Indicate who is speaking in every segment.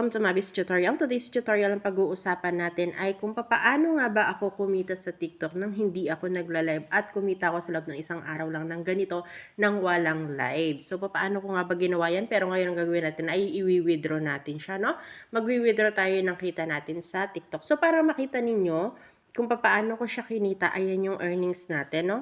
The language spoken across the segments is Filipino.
Speaker 1: Welcome to Mabis Tutorial. Today's tutorial ang pag-uusapan natin ay kung paano nga ba ako kumita sa TikTok nang hindi ako nagla-live at kumita ako sa loob ng isang araw lang ng ganito nang walang live. So, paano ko nga ba ginawa yan? Pero ngayon ang gagawin natin ay i-withdraw natin siya, no? Mag-withdraw tayo ng kita natin sa TikTok. So, para makita ninyo kung paano ko siya kinita, ayan yung earnings natin, no?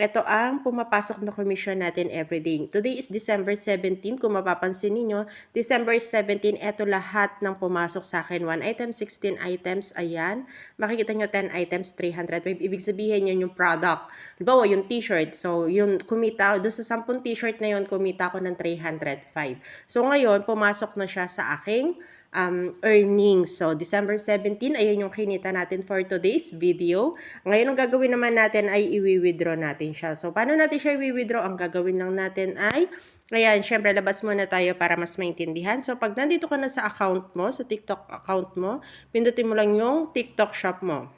Speaker 1: Ito ang pumapasok na commission natin everyday. Today is December 17. Kung mapapansin ninyo, December 17, ito lahat ng pumasok sa akin. 1 item, 16 items, ayan. Makikita nyo 10 items, 305. Ibig sabihin yan yung product. Halimbawa, yung t-shirt. So, yung kumita, doon sa 10 t-shirt na yun, kumita ako ng 305. So, ngayon, pumasok na siya sa aking um, earnings. So, December 17, ayun yung kinita natin for today's video. Ngayon, ang gagawin naman natin ay i-withdraw natin siya. So, paano natin siya i-withdraw? Ang gagawin lang natin ay, ayan, syempre, labas muna tayo para mas maintindihan. So, pag nandito ka na sa account mo, sa TikTok account mo, pindutin mo lang yung TikTok shop mo.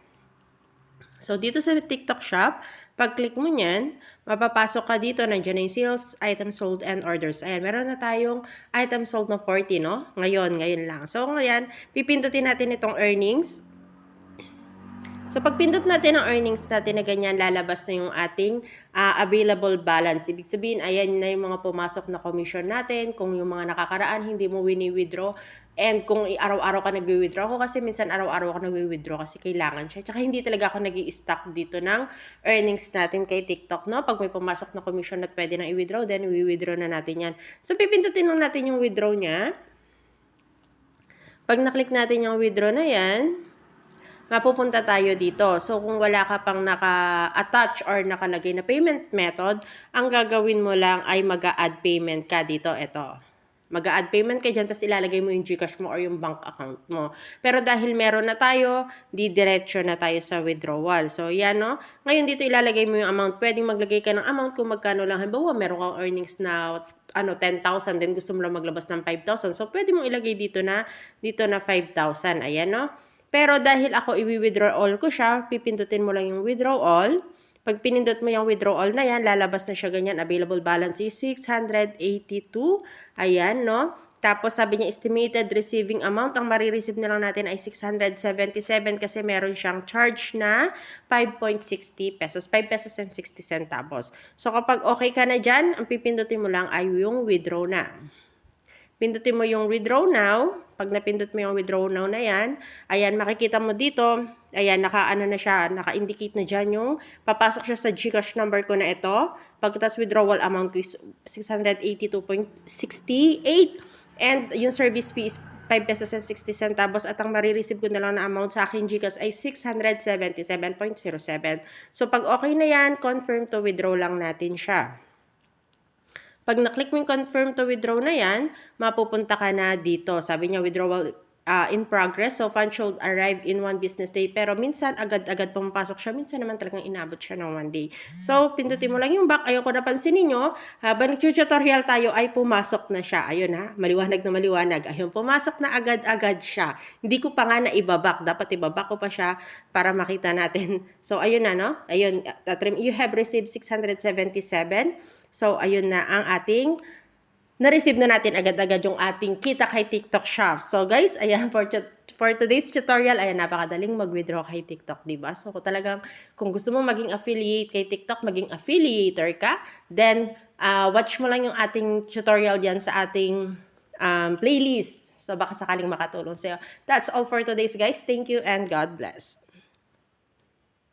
Speaker 1: So, dito sa TikTok shop, pag-click mo niyan, mapapasok ka dito, nandiyan na yung sales, items sold, and orders. Ayan, meron na tayong item sold na 40, no? Ngayon, ngayon lang. So, ngayon, pipindutin natin itong earnings. So, pag pindot natin ang earnings natin na ganyan, lalabas na yung ating uh, available balance. Ibig sabihin, ayan na yung mga pumasok na commission natin. Kung yung mga nakakaraan, hindi mo wini-withdraw. And kung araw-araw ka nag-withdraw ako kasi minsan araw-araw ako nag-withdraw kasi kailangan siya. Tsaka hindi talaga ako nag stock dito ng earnings natin kay TikTok, no? Pag may pumasok na commission na pwede nang i-withdraw, then i-withdraw na natin yan. So, pipindutin lang natin yung withdraw niya. Pag naklik natin yung withdraw na yan, mapupunta tayo dito. So, kung wala ka pang naka-attach or nakalagay na payment method, ang gagawin mo lang ay mag-add payment ka dito. Ito. Mag-add payment ka dyan, tapos ilalagay mo yung Gcash mo or yung bank account mo. Pero dahil meron na tayo, di diretso na tayo sa withdrawal. So, yan, no? Ngayon, dito ilalagay mo yung amount. Pwedeng maglagay ka ng amount kung magkano lang. Halimbawa, meron kang earnings na ano 10,000 then gusto mo lang maglabas ng 5,000. So pwede mo ilagay dito na dito na 5,000. Ayan no. Pero dahil ako i-withdraw all ko siya, pipindutin mo lang yung withdraw all. Pag pinindot mo yung withdraw all na yan, lalabas na siya ganyan. Available balance is 682. Ayan, no? Tapos sabi niya estimated receiving amount, ang marireceive na lang natin ay 677 kasi meron siyang charge na 5.60 pesos. 5 pesos and 60 centavos. So kapag okay ka na dyan, ang pipindutin mo lang ay yung withdraw na. Pindutin mo yung withdraw now. Pag napindot mo yung withdraw now na yan, ayan, makikita mo dito, ayan, naka-ano na siya, naka-indicate na dyan yung, papasok siya sa Gcash number ko na ito. Pagkatapos withdrawal amount ko is 682.68 and yung service fee is 5 pesos and 60 centavos at ang marireceive ko na lang na amount sa akin Gcash ay 677.07. So pag okay na yan, confirm to withdraw lang natin siya. Pag na-click mo yung confirm to withdraw na yan, mapupunta ka na dito. Sabi niya withdrawal uh, in progress. So, fund should arrive in one business day. Pero minsan, agad-agad pumapasok siya. Minsan naman talagang inabot siya ng one day. So, pindutin mo lang yung back. Ayoko na pansinin nyo. Habang nag-tutorial tayo, ay pumasok na siya. Ayun ha, maliwanag na maliwanag. Ayun, pumasok na agad-agad siya. Hindi ko pa nga na ibabak. Dapat ibabak ko pa siya para makita natin. So, ayun na, no? Ayun, you have received 677 So, ayun na ang ating na-receive na natin agad-agad yung ating kita kay TikTok Shop. So, guys, ayan for, for today's tutorial, ayan, napakadaling mag-withdraw kay TikTok, di ba? So, kung talagang, kung gusto mo maging affiliate kay TikTok, maging affiliator ka, then, uh, watch mo lang yung ating tutorial dyan sa ating um, playlist. So, baka sakaling makatulong sa'yo. That's all for today's, guys. Thank you and God bless.